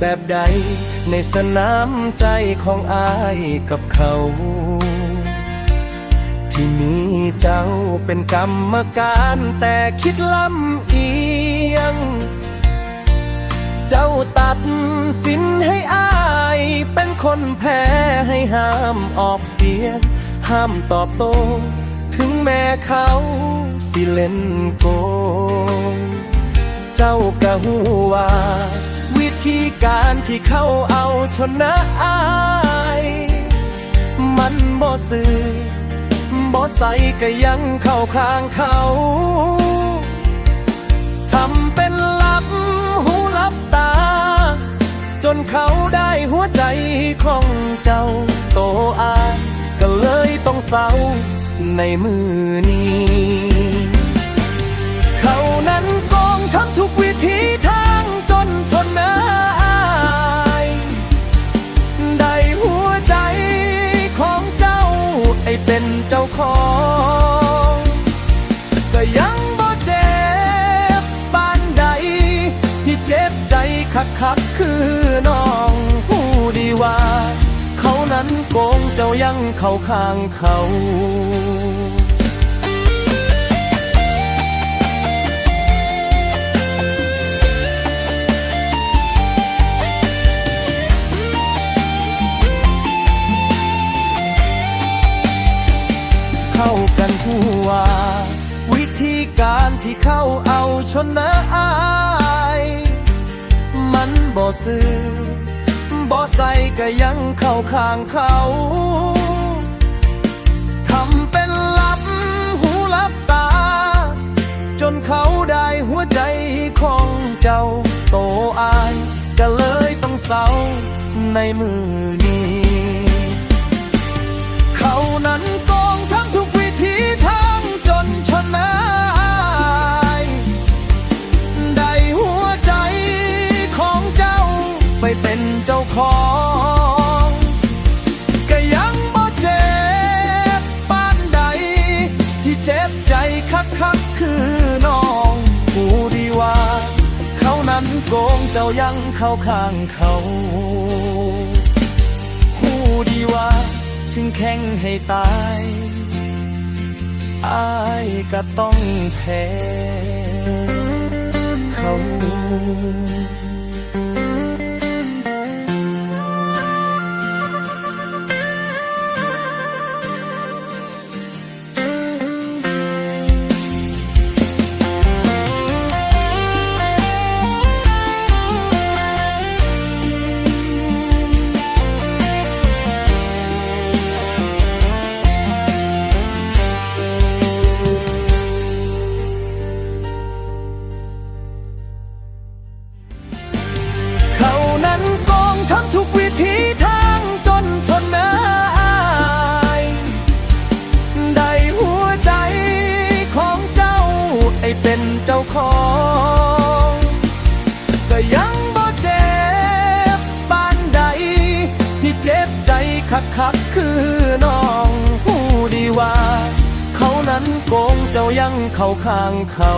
แบบใด ในสนามใจของอายกับเขา ที่มีเจ้าเป็นกรรมการแต่คิดลำเอียง เจ้าตัดสินให้อายเป็นคนแพ้ให้ห้ามออกเสียง ห้ามตอบโต้ถึงแม้เขาสิเล่นโกง เจ้ากะหูว่า ธีการที่เขาเอาชนะอาย มันบ่ซื่อบ่ใสก็ยังเข้าข้างเขาทำเป็นลับหูลับตา จนเขาได้หัวใจของเจ้าโตอาย ก็เลยต้องเศร้าในมือนี้ ไอเป็นเจ้าของ ก็ยังบ่เจ็บปานใด ที่เจ็บใจคักคักคือน้องผู้ดีว่า เขานั้นโกงเจ้ายังเข้าข้างเขา ผู้ว่า วิธีการที่เข้าเอาชนะอาย มันบ่ซื้อบ่ใส่ก็ยังเข้าข้างเขาทำเป็นลับหูลับตา จนเขาได้หัวใจของเจ้าโตอาย ก็เลยต้องเศร้าในมือ โกงเจ้ายังเข้าข้างเขาผู้ดีว่าถึงแข่งให้ตายอายก็ต้องแพ้เขาเขา ไอเป็นเจ้าของก็ยังบ่เจ็บปานใด ที่เจ็บใจคักคักคือน้องผู้ดีว่า เขานั้นโกงเจ้ายังเข้าข้างเขา